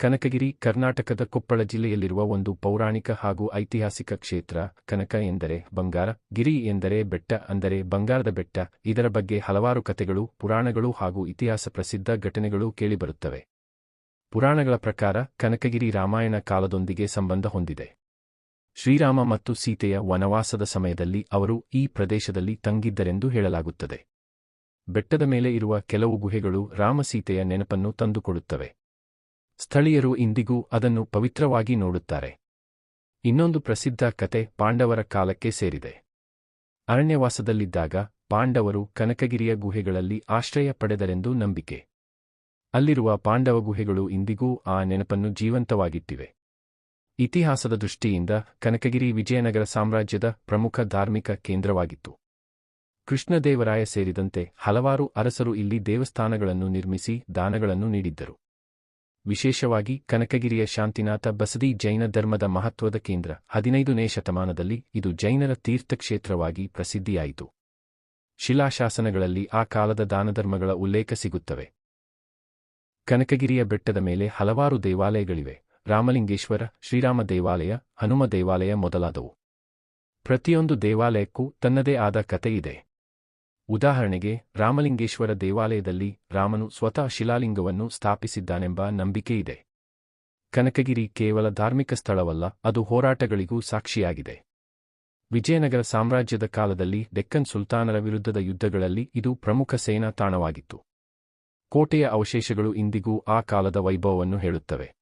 ಕನಕಗಿರಿ, ಕರ್ನಾಟಕದ ಕೊಪ್ಪಳ ಜಿಲ್ಲೆಯಲ್ಲಿರುವ ಒಂದು ಪೌರಾಣಿಕ ಹಾಗೂ ಐತಿಹಾಸಿಕ ಕ್ಷೇತ್ರ, ಕನಕ ಎಂದರೆ ಬಂಗಾರ, ಗಿರಿ ಎಂದರೆ ಬೆಟ್ಟ ಅಂದರೆ ಬಂಗಾರದ ಬೆಟ್ಟ, ಇದರ ಬಗ್ಗೆ ಹಲವಾರು ಕಥೆಗಳು, ಪುರಾಣಗಳು ಹಾಗೂ ಇತಿಹಾಸ ಪ್ರಸಿದ್ಧ ಘಟನೆಗಳು ಕೇಳಿಬರುತ್ತವೆ. ಪುರಾಣಗಳ ಪ್ರಕಾರ, ಕನಕಗಿರಿ ರಾಮಾಯಣ ಕಾಲದೊಂದಿಗೆ ಸಂಬಂಧ ಹೊಂದಿದೆ. ಶ್ರೀರಾಮ ಮತ್ತು ಸೀತೆಯ ವನವಾಸದ ಸಮಯದಲ್ಲಿ ಅವರು ಈ ಪ್ರದೇಶದಲ್ಲಿ ತಂಗಿದ್ದರೆಂದು ಹೇಳಲಾಗುತ್ತದೆ. ಬೆಟ್ಟದ ಮೇಲೆ ಇರುವ ಕೆಲವು ಗುಹೆಗಳು ರಾಮಸೀತೆಯ ನೆನಪನ್ನು ತಂದುಕೊಡುತ್ತವೆ. ಸ್ಥಳೀಯರು ಇಂದಿಗೂ ಅದನ್ನು ಪವಿತ್ರವಾಗಿ ನೋಡುತ್ತಾರೆ. ಇನ್ನೊಂದು ಪ್ರಸಿದ್ಧ ಕತೆ ಪಾಂಡವರ ಕಾಲಕ್ಕೆ ಸೇರಿದೆ. ಅರಣ್ಯವಾಸದಲ್ಲಿದ್ದಾಗ ಪಾಂಡವರು ಕನಕಗಿರಿಯ ಗುಹೆಗಳಲ್ಲಿ ಆಶ್ರಯ ಪಡೆದರೆಂದು ನಂಬಿಕೆ. ಅಲ್ಲಿರುವ ಪಾಂಡವ ಗುಹೆಗಳು ಇಂದಿಗೂ ಆ ನೆನಪನ್ನು ಜೀವಂತವಾಗಿಟ್ಟಿವೆ. ಇತಿಹಾಸದ ದೃಷ್ಟಿಯಿಂದ ಕನಕಗಿರಿ ವಿಜಯನಗರ ಸಾಮ್ರಾಜ್ಯದ ಪ್ರಮುಖ ಧಾರ್ಮಿಕ ಕೇಂದ್ರವಾಗಿತ್ತು. ಕೃಷ್ಣದೇವರಾಯ ಸೇರಿದಂತೆ ಹಲವಾರು ಅರಸರು ಇಲ್ಲಿ ದೇವಸ್ಥಾನಗಳನ್ನು ನಿರ್ಮಿಸಿ ದಾನಗಳನ್ನು ನೀಡಿದ್ದರು. ವಿಶೇಷವಾಗಿ ಕನಕಗಿರಿಯ ಶಾಂತಿನಾಥ ಬಸದಿ ಜೈನ ಧರ್ಮದ ಮಹತ್ವದ ಕೇಂದ್ರ. ಹದಿನೈದನೇ ಶತಮಾನದಲ್ಲಿ ಇದು ಜೈನರ ತೀರ್ಥಕ್ಷೇತ್ರವಾಗಿ ಪ್ರಸಿದ್ಧಿಯಾಯಿತು. ಶಿಲಾಶಾಸನಗಳಲ್ಲಿ ಆ ಕಾಲದ ದಾನಧರ್ಮಗಳ ಉಲ್ಲೇಖ ಸಿಗುತ್ತವೆ. ಕನಕಗಿರಿಯ ಬೆಟ್ಟದ ಮೇಲೆ ಹಲವಾರು ದೇವಾಲಯಗಳಿವೆ. ರಾಮಲಿಂಗೇಶ್ವರ, ಶ್ರೀರಾಮ ದೇವಾಲಯ, ಹನುಮ ದೇವಾಲಯ ಮೊದಲಾದವು. ಪ್ರತಿಯೊಂದು ದೇವಾಲಯಕ್ಕೂ ತನ್ನದೇ ಆದ ಕಥೆಯಿದೆ. ಉದಾಹರಣೆಗೆ, ರಾಮಲಿಂಗೇಶ್ವರ ದೇವಾಲಯದಲ್ಲಿ ರಾಮನು ಸ್ವತಃ ಶಿಲಾಲಿಂಗವನ್ನು ಸ್ಥಾಪಿಸಿದ್ದಾನೆಂಬ ನಂಬಿಕೆಯಿದೆ. ಕನಕಗಿರಿ ಕೇವಲ ಧಾರ್ಮಿಕ ಸ್ಥಳವಲ್ಲ, ಅದು ಹೋರಾಟಗಳಿಗೂ ಸಾಕ್ಷಿಯಾಗಿದೆ. ವಿಜಯನಗರ ಸಾಮ್ರಾಜ್ಯದ ಕಾಲದಲ್ಲಿ ಡೆಕ್ಕನ್ ಸುಲ್ತಾನರ ವಿರುದ್ಧದ ಯುದ್ಧಗಳಲ್ಲಿ ಇದು ಪ್ರಮುಖ ಸೇನಾ ತಾಣವಾಗಿತ್ತು. ಕೋಟೆಯ ಅವಶೇಷಗಳು ಇಂದಿಗೂ ಆ ಕಾಲದ ವೈಭವವನ್ನು ಹೇಳುತ್ತವೆ.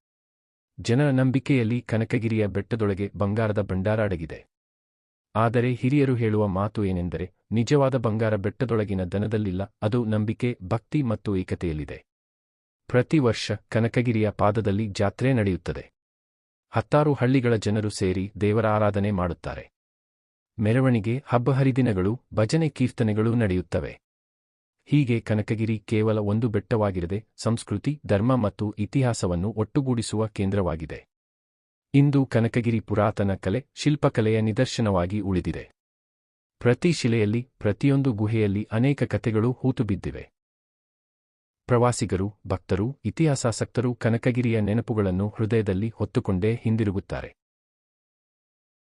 ಜನರ ನಂಬಿಕೆಯಲ್ಲಿ ಕನಕಗಿರಿಯ ಬೆಟ್ಟದೊಳಗೆ ಬಂಗಾರದ ಭಂಡಾರ ಅಡಗಿದೆ. ಆದರೆ ಹಿರಿಯರು ಹೇಳುವ ಮಾತು ಏನೆಂದರೆ, ನಿಜವಾದ ಬಂಗಾರ ಬೆಟ್ಟದೊಳಗಿನ ದನದಲ್ಲಿಲ್ಲ, ಅದು ನಂಬಿಕೆ, ಭಕ್ತಿ ಮತ್ತು ಏಕತೆಯಲ್ಲಿದೆ. ಪ್ರತಿ ವರ್ಷ ಕನಕಗಿರಿಯ ಪಾದದಲ್ಲಿ ಜಾತ್ರೆ ನಡೆಯುತ್ತದೆ. ಹತ್ತಾರು ಹಳ್ಳಿಗಳ ಜನರು ಸೇರಿ ದೇವರ ಆರಾಧನೆ ಮಾಡುತ್ತಾರೆ. ಮೆರವಣಿಗೆ, ಹಬ್ಬ ಹರಿದಿನಗಳು, ಭಜನೆ ಕೀರ್ತನೆಗಳು ನಡೆಯುತ್ತವೆ. ಹೀಗೆ ಕನಕಗಿರಿ ಕೇವಲ ಒಂದು ಬೆಟ್ಟವಾಗಿರದೆ ಸಂಸ್ಕೃತಿ, ಧರ್ಮ ಮತ್ತು ಇತಿಹಾಸವನ್ನು ಒಟ್ಟುಗೂಡಿಸುವ ಕೇಂದ್ರವಾಗಿದೆ. ಇಂದು ಕನಕಗಿರಿ ಪುರಾತನ ಕಲೆ ಶಿಲ್ಪಕಲೆಯ ನಿದರ್ಶನವಾಗಿ ಉಳಿದಿದೆ. ಪ್ರತಿ ಶಿಲೆಯಲ್ಲಿ, ಪ್ರತಿಯೊಂದು ಗುಹೆಯಲ್ಲಿ ಅನೇಕ ಕಥೆಗಳು ಹೂತುಬಿದ್ದಿವೆ. ಪ್ರವಾಸಿಗರು, ಭಕ್ತರು, ಇತಿಹಾಸಾಸಕ್ತರು ಕನಕಗಿರಿಯ ನೆನಪುಗಳನ್ನು ಹೃದಯದಲ್ಲಿ ಹೊತ್ತುಕೊಂಡೇ ಹಿಂದಿರುಗುತ್ತಾರೆ.